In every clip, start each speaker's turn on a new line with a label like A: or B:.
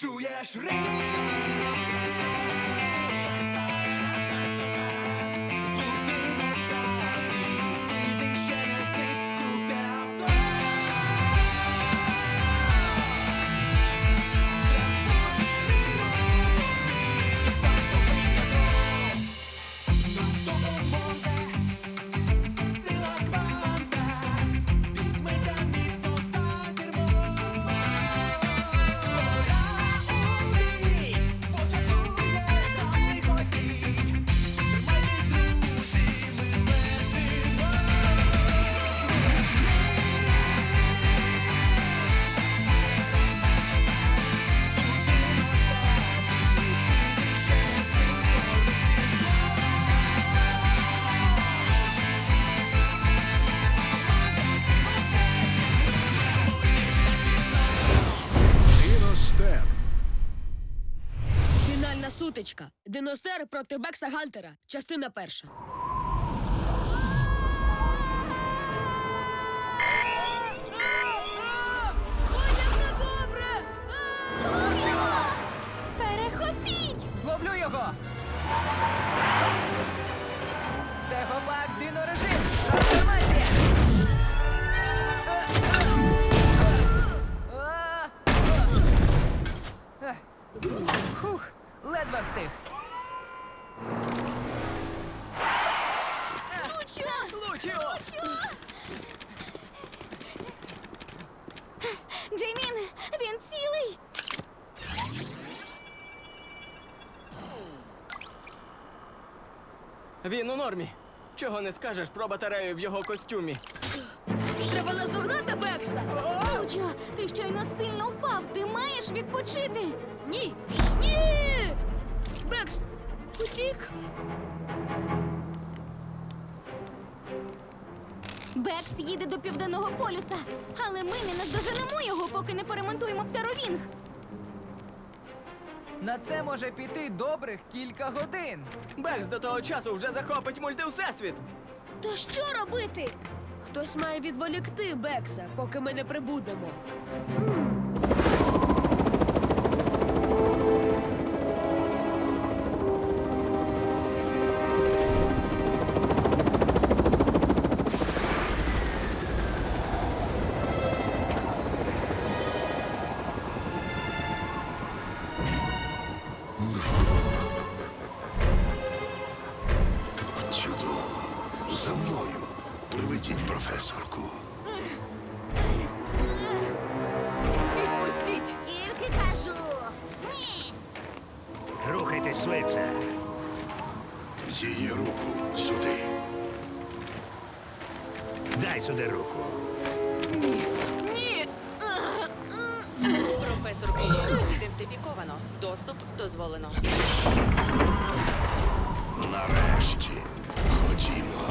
A: Чуєш рик?
B: Фінальна. Диностер проти Бекса Гантера. Частина перша.
C: Він
D: у нормі. Чого не скажеш про батарею в його костюмі?
B: Треба наздогнати Бекса.
C: Лучо, ти щойно сильно впав. Ти маєш відпочити.
B: Ні. Ні. Бекс. Утік.
C: Бекс їде до південного полюса, але ми не наздоженемо його, поки не поремонтуємо птеровінг.
A: На це може піти добрих кілька годин.
D: Бекс до того часу вже захопить мультивсесвіт.
C: То що робити?
B: Хтось має відволікти Бекса, поки ми не прибудемо.
E: За мною. Приведіть професорку.
A: Відпустіть!
C: Скільки кажу? Ні.
F: Рухайтесь швидше.
E: Її руку сюди.
F: Дай сюди руку.
G: Професор Кулон ідентифіковано. Доступ дозволено.
E: Нарешті. Ходімо.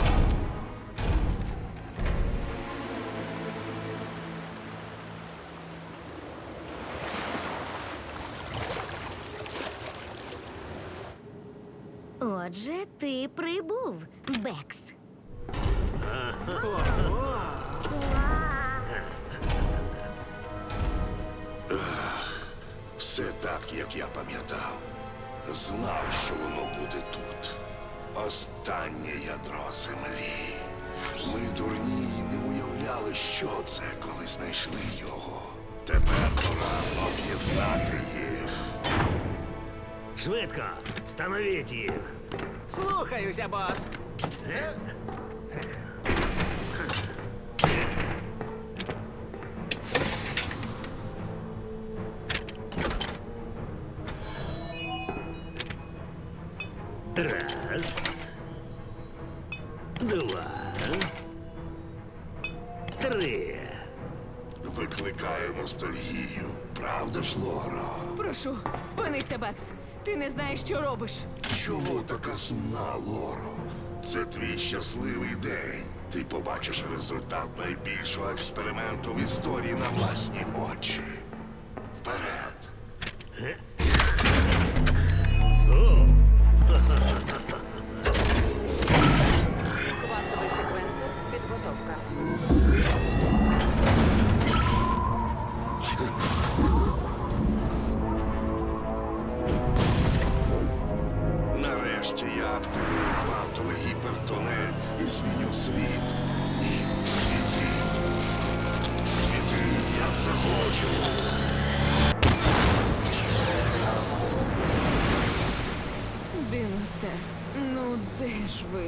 C: Ти прибув, Бекс.
E: Все так, як я пам'ятав. Знав, що воно буде тут. Останнє ядро землі. Ми дурні і не уявляли, що це, коли знайшли його. Тепер пора об'єднати їх.
F: Швидко. Становіть їх.
A: Слухаюся, бос!
H: Прошу, спинися, Бекс. Ти не знаєш, що робиш.
E: Чому така сумна, Лоро? Це твій щасливий день. Ти побачиш результат найбільшого експерименту в історії на власні очі. Вперед!
H: Де ж ви?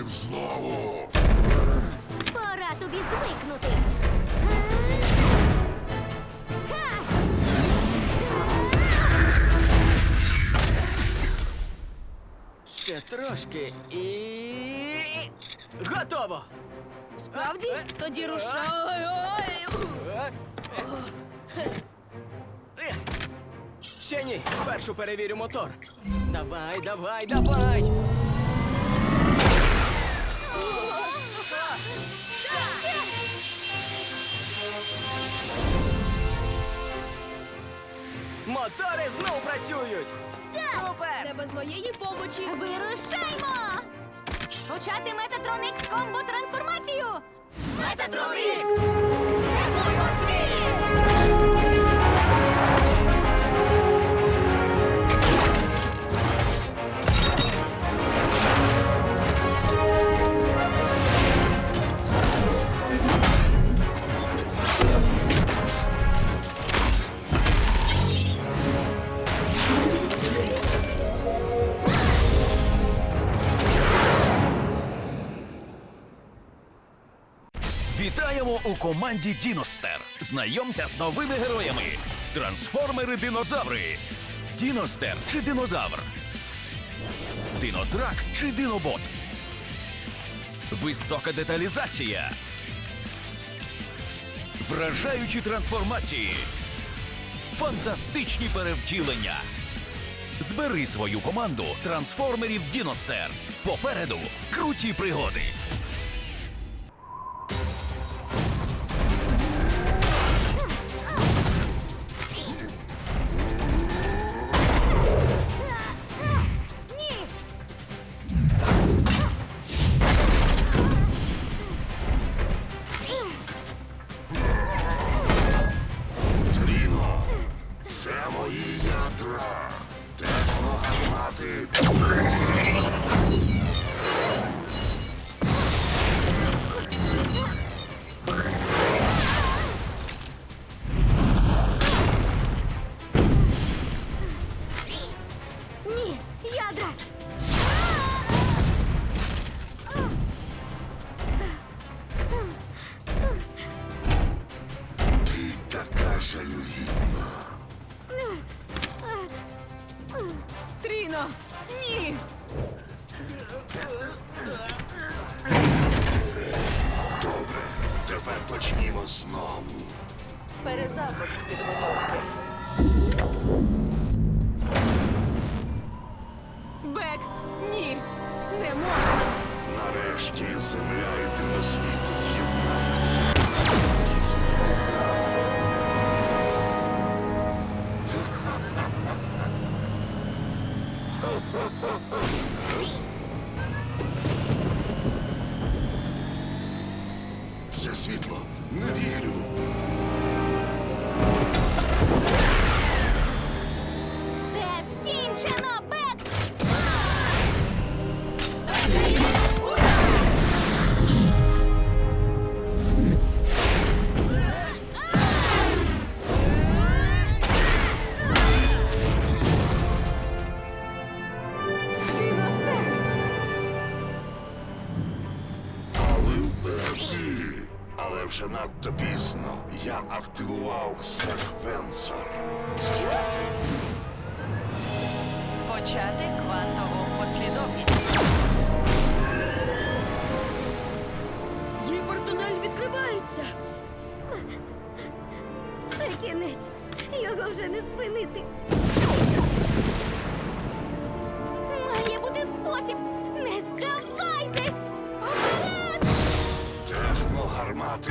E: Планів знову.
C: Пора тобі звикнути!
D: Ще трошки і. Готово!
B: Справді? Тоді рушай.
D: Е. Ще ні. Спершу перевірю мотор. Давай, давай, давай! Мотори знов працюють!
A: Супер!
B: Це без моєї помочі.
C: Вирушаймо! Почати Метатрон X комбо трансформацію! Метатрон X! Рятуймо світ!
I: Команді Діностер. Знайомся з новими героями: трансформери-динозаври. Діностер чи динозавр. Динотрак чи динобот. Висока деталізація. Вражаючі трансформації. Фантастичні перевтілення. Збери свою команду трансформерів Діностер. Попереду круті пригоди.
G: Перезапуск підготовки.
H: Бекс! Ні! Не можна!
E: Нарешті земля і диносвіт з'єднаються. Це
G: втрачати квантову
B: відкривається.
C: Це кінець. Його вже не спинити. Має бути спосіб. Не здавайтесь! Уперед!
E: Техногармати.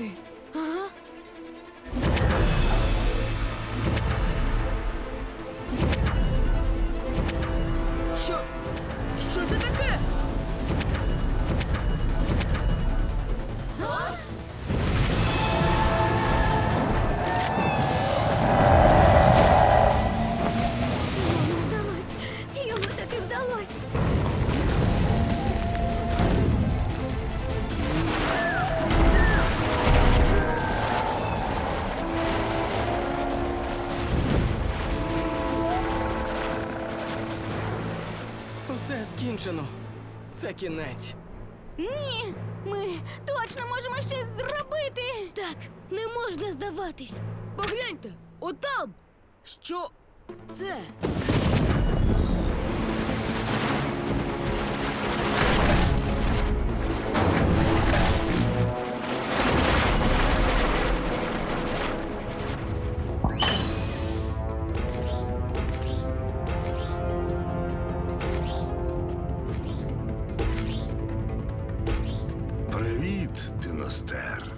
E: fuerte.
C: покінчено. Це
D: кінець.
C: Ні, ми точно можемо щось зробити.
B: Так, не можна здаватись. Погляньте, отам! Що це? Остер.